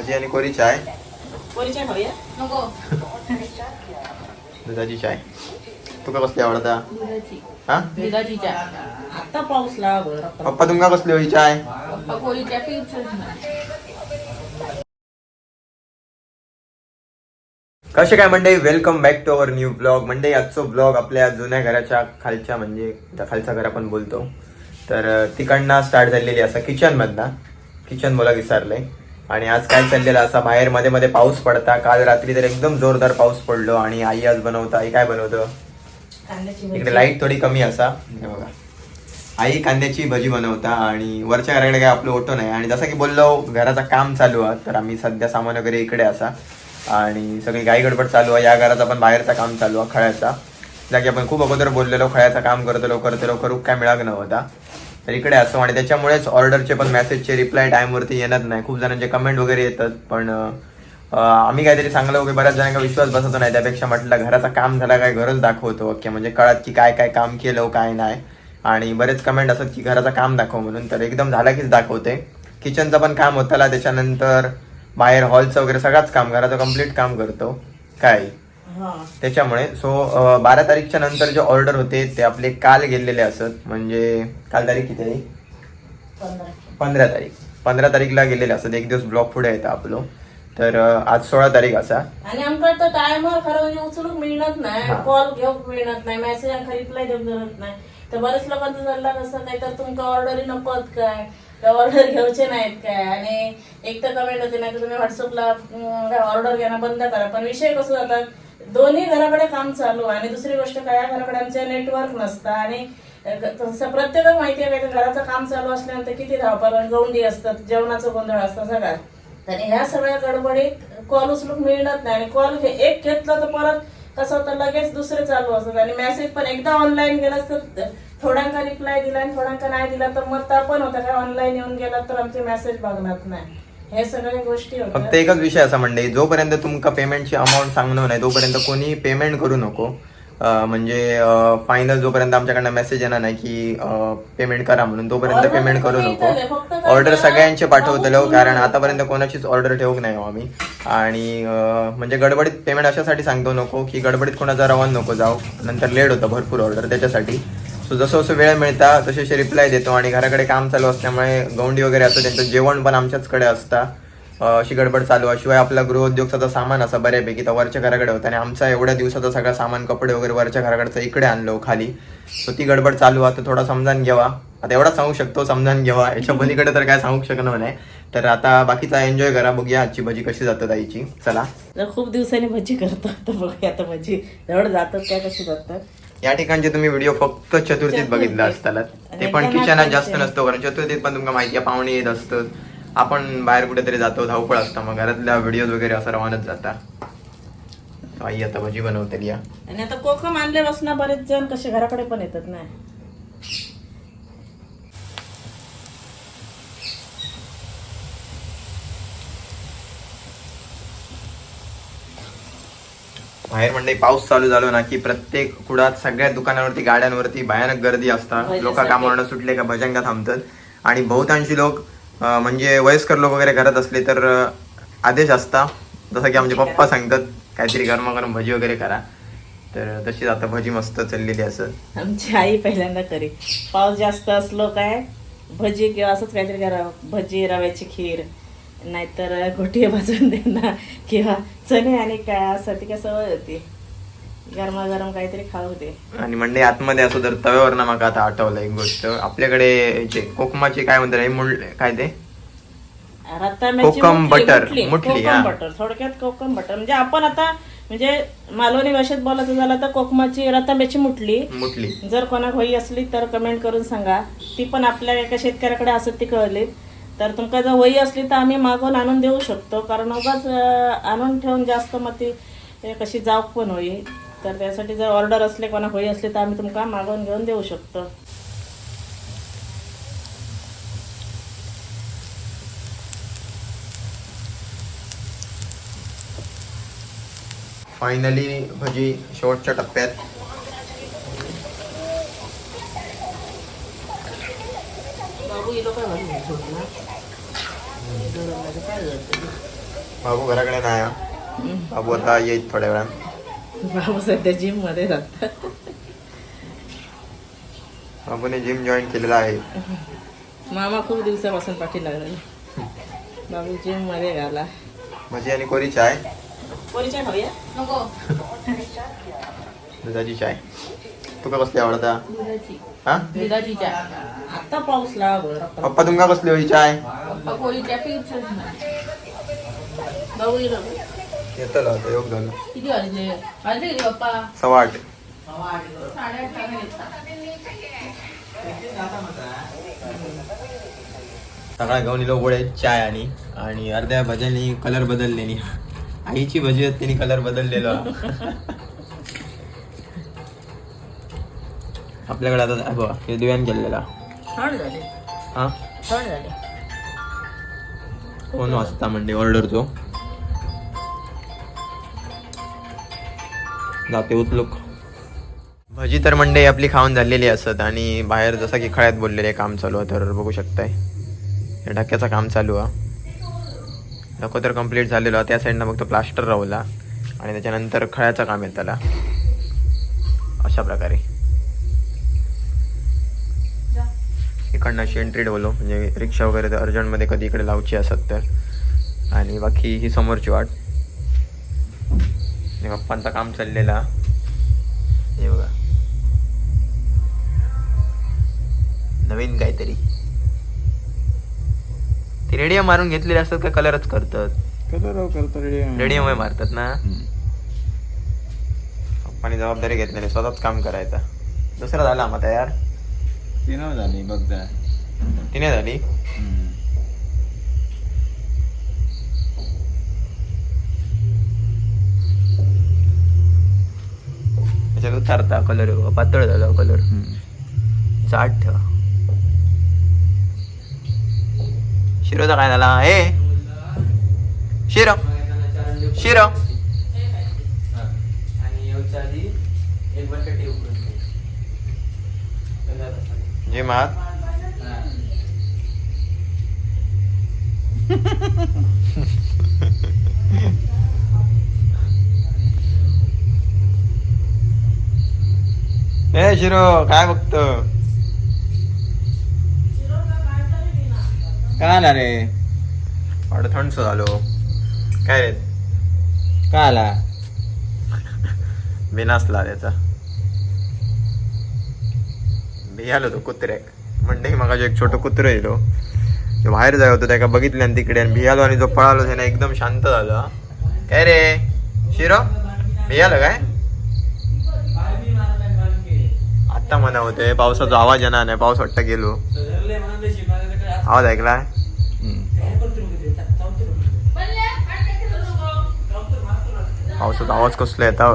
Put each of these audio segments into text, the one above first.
भाजी आणि कोरी चाय? पोरीच्या खाऊया? नको. दुधाची चाय? तुका कसली आवडता? हा? दुधाची चहा आता पाऊस लागला. पप्पा तुमका कसली होई चाय? पप्पा कोळी चहा पिऊच कसे काय मंडळी? Welcome back to our new blog मंडळी आजचो ब्लॉग आपल्या जुन्या घराच्या खालच्या म्हणजे खालचा घर आपण बोलतो. तर तिकडनं स्टार्ट झालेली असा किचन मधनं. किचन बोला विसरलंय. आणि आज काय चाललेलं? असा बाहेर मध्ये मध्ये पाऊस पडता. काल रात्री तर एकदम जोरदार पाऊस पडलो आणि आई आज बनवता. आई काय बनवतं? इकडे लाइट थोडी कमी असा. बघा. आई कांद्याची भजी बनवता आणि वरच्या घराकडे काय आपलं ओटो नाही. आणि जसं की बोललो घराचं काम चालू आहे. तर आम्ही सध्या सामान वगैरे इकडे असा. आणि सगळी गाई गडबड चालू आहे. या घराचा पण बाहेरचा काम चालू आहे खळ्याचा. ज्या की आपण खूप अगोदर बोललेलो खळ्याचं काम करतो लवकर ते लवकर काय मिळाग नव्हता तर इकडे असं आणि त्याच्यामुळेच ऑर्डरचे पण मेसेजचे रिप्लाय टाईमवरती येणार नाही. खूप जणांचे कमेंट वगैरे येतात पण आम्ही काहीतरी चांगलं वगैरे बऱ्याच जणांना विश्वास बसतो नाही. त्यापेक्षा म्हटलं घराचं काम झाला काय घरच दाखवतो. की म्हणजे कळत की काय काय काम केलं काय नाही. आणि बरेच कमेंट असतात की घराचं काम दाखव म्हणून. तर एकदम झाला कीच दाखवते. किचनचं पण काम होताला त्याच्यानंतर बाहेर हॉलचं वगैरे सगळंच काम घराचं कंप्लीट काम करतो. काय? त्याच्यामुळे सो बारा तारीखच्या नंतर जे ऑर्डर होते ते आपले काल गेलेले असत. म्हणजे काल तारीख किती आहे? पंधरा. तारीख. पंधरा तारीखला गेलेले असत. एक दिवस ब्लॉक पुढे येतं आपलं. तर आज सोळा तारीख असा. आणि आमका तर टायमर खरं म्हणजे उचलूक मिळणार नाही. कॉल घेऊक मिळणार नाही. मेसेज आमका रिप्लाय देऊक मिळत नाही. तर बरेच लोकांचं चालला कसं काय तर तुमका ऑर्डरी नकोत काय? ऑर्डर घ्यायचे नाहीत काय? आणि एक तर कमेंट होते नाही तर तुम्ही व्हॉट्सअपला ऑर्डर घेणं बंद करा. पण विषय कसं जातात दोन्ही घराकडे काम चालू आणि दुसरी गोष्ट काय या घराकडे आमच्या नेटवर्क नसतं आणि तसं प्रत्येकाला माहिती आहे का घराचं काम चालू असल्यानंतर किती धावपळ गोंडी असतात जेवणाचं गोंधळ असतं सगळ्यात आणि ह्या सगळ्या गडबडीत कॉल उचलूक मिळणार नाही आणि कॉल एक घेतलं तर परत कसं होतं लगेच दुसरे चालू असतात. आणि मेसेज पण एकदा ऑनलाईन गेला तर थोड्यांका रिप्लाय दिला आणि थोड्यांका नाही दिला तर मग पण होतं काय ऑनलाईन येऊन गेला तर आमचे मेसेज बघणार नाही. हे सगळ्या गोष्टी फक्त एकच विषय असा म्हणजे जोपर्यंत तुमका पेमेंटची अमाऊंट सांगणं नाही तोपर्यंत कोणी पेमेंट करू नको. म्हणजे फायनल जोपर्यंत आमच्याकडनं मेसेज येणार नाही की पेमेंट करा म्हणून तोपर्यंत पेमेंट करू नको. ऑर्डर सगळ्यांचे पाठवतलो कारण आतापर्यंत कोणाचीच ऑर्डर ठेवूक नाही हो आम्ही. आणि म्हणजे गडबडीत पेमेंट अशासाठी सांगतो नको की गडबडीत कोणाचा रवान नको जाऊ. नंतर लेट होतं भरपूर ऑर्डर त्याच्यासाठी. सो जसं जसं वेळ मिळता तसे असे रिप्लाय देतो आणि घराकडे काम चालू असल्यामुळे गौंडी वगैरे असतं त्यांचं जेवण पण आमच्याचकडे असतं. अशी गडबड चालू आहे. शिवाय आपला गृहोद्योगचा सामान असा बऱ्यापैकी तर वरच्या घराकडे होता. आणि आमचा एवढ्या दिवसाचा सगळा सामान कपडे वगैरे वरच्या घराकडचं इकडे आणलो हो खाली. सो ती गडबड चालू आहे. तर थोडा समजान घ्यावा. आता एवढा सांगू शकतो समजान घ्यावा. याच्या पलीकडे तर काय सांगू शकणार नाही. तर आता बाकीचा एन्जॉय करा. बघूया आजची भजी कशी जातात आईची. चला. खूप दिवसांनी भजी करतो. आता बघूया आता भजी. जवळ जातात काय कशी जातात? या ठिकाणचे तुम्ही व्हिडिओ फक्त चतुर्थीत बघितला असताना ते पण किचनात जास्त नसतो कारण चतुर्थीत पण तुमका माहिती आहे पाहुणे येत असतं आपण बाहेर कुठेतरी जातो धावपळ असतं मग घरातल्या व्हिडिओ वगैरे असं रवानच जाता. आई आता भजी बनवते या. आणि आता कोकम आणल्यापासून बरेच जण कसे घराकडे पण येतात ना. बाहेर म्हणजे पाऊस चालू झालो ना की प्रत्येक कुडात सगळ्या दुकानावरती गाड्यांवरती भयानक गर्दी असतात. लोक कामावरनं सुटले का भजंगा थांबतात. आणि बहुतांशी लोक म्हणजे वयस्कर लोक वगैरे करत असले तर आदेश असता. जसं की आमचे पप्पा सांगतात काहीतरी गरमागरम भजी वगैरे करा. तर तशीच आता भजी मस्त चाललेली असत आमची आई पहिल्यांदा करी. पाऊस जास्त असलो काय भजी किंवा असंच काहीतरी करा. भजी रव्याची खीर. नाहीतर घोटी भाजून देणार. किंवा चणे आणि काय असं ती काय सवय होती. गरमागरम काहीतरी खाऊ दे. आणि म्हणजे आतमध्ये असो तर तव्यावर ना मग आता आठवलं एक गोष्ट. आपल्याकडे जे कोकमाचे काय म्हणतात हे मुळ काय ते? कोकम बटर, मुटली, कोकम. बटर. थोडक्यात कोकम बटर. म्हणजे आपण आता म्हणजे मालवणी भाषेत बोलायचं झालं तर कोकमाची रतांब्याची मुटली मुटली जर कोणाक होई असली तर कमेंट करून सांगा. ती पण आपल्या एका शेतकऱ्याकडे असत ती कळली तर तुमका जर होई असली तर आम्ही मागून आणून देऊ शकतो. कारण उगाच आणून ठेवून जास्त मग ती कशी जाऊक पण होई. तर त्यासाठी जर ऑर्डर असले कोणाक होई असली तर आम्ही तुमका मागवून घेऊन देऊ शकतो. फायनली भजी शेवटच्या टप्प्यात. बाबू ही लोक काय झालं काय बाबू घराकडे नाही हा. बाबू आता येईल थोड्या वेळात बाबू सध्या जिममध्ये जातात बाबूने जिम जॉईन केलेला आहे. मामा खूप दिवसापासून पाठी लागलेला बाबू जिममध्ये घाला माझी आणि कोरी चाय. परिचय खाऊया? नको. दुधाची चाय. तुका कसली आवडता? दुधाची. हा? दुधाची चहा आता पाऊस लागला. पप्पा तुमका कसली होई चाय? येतलं आता योग झालं. किती वाजले? वाजले किती पप्पा सव्वा आठ. साडेआठ घेऊन इलो गोळे चाय आणि आणि अर्ध्या भज्यानी कलर बदललेनी आईची भजी आहेत त्यांनी कलर बदललेला. आपल्याकडे आता हे हे दिव्यान केलेला. हा? फोन वाजता म्हणजे ऑर्डरचो जाते उचलूक. भजी तर मंडई आपली खाऊन झालेली असत आणि बाहेर जसं की खळ्यात बोललेले काम चालू आहे तर बघू शकताय. या ढक्क्याचं काम चालू आहे. नको तर कंप्लीट झालेलो आहे. त्या साईडनं फक्त प्लास्टर रावला आणि त्याच्यानंतर खळ्याचं काम येत त्याला. अशा प्रकारे. इकडनं अशी एंट्री ठेवलो म्हणजे रिक्षा वगैरे तर अर्जंटमध्ये कधी इकडे लावची असत तर. आणि बाकी ही समोरची वाट. आणि पप्पांचं काम चाललेला. हे बघा. नवीन काहीतरी. ते रेडियम मारून घेतलेले असतात का कलरच करतात? कलर करतो रेडियम. मारतात ना? पप्पानी जबाबदारी घेतलेली स्वतःच काम करायचा. दुसरा झाला मग तयार. तीन झाली बघ जा तिने झाली त्याच्यात उतारता कलर पातळ झाला कलर जाड ठेवा शिरोचा काय झाला ए शिरो शिरो जे महात ए शिरो काय बघतो का आला रे वाढ थंडस झालो काय रे का आला बिनासला त्याचा भियालो तो कुत्र्याक म्हणजे मग एक छोटो कुत्र येलो ते बाहेर जाय होतो त्याका बघितले आणि तिकडे. आणि भियालो आणि जो पळालो त्याने एकदम शांत झालो. काय रे? शिरो? भियालो काय? आता म्हणा होते पावसाचा आवाज येणार नाही पाऊस वाटता गेलो. आवाज ऐकलाय पावसाचा आवाज कसला येता?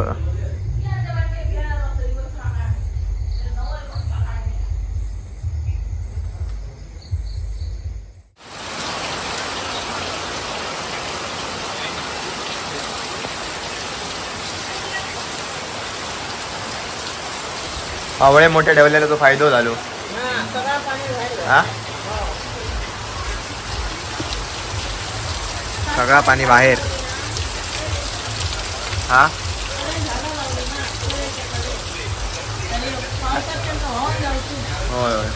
आवळे मोठे ठेवलेला तो फायदो झालो. सगळा पाणी बाहेर. हा? होय होय.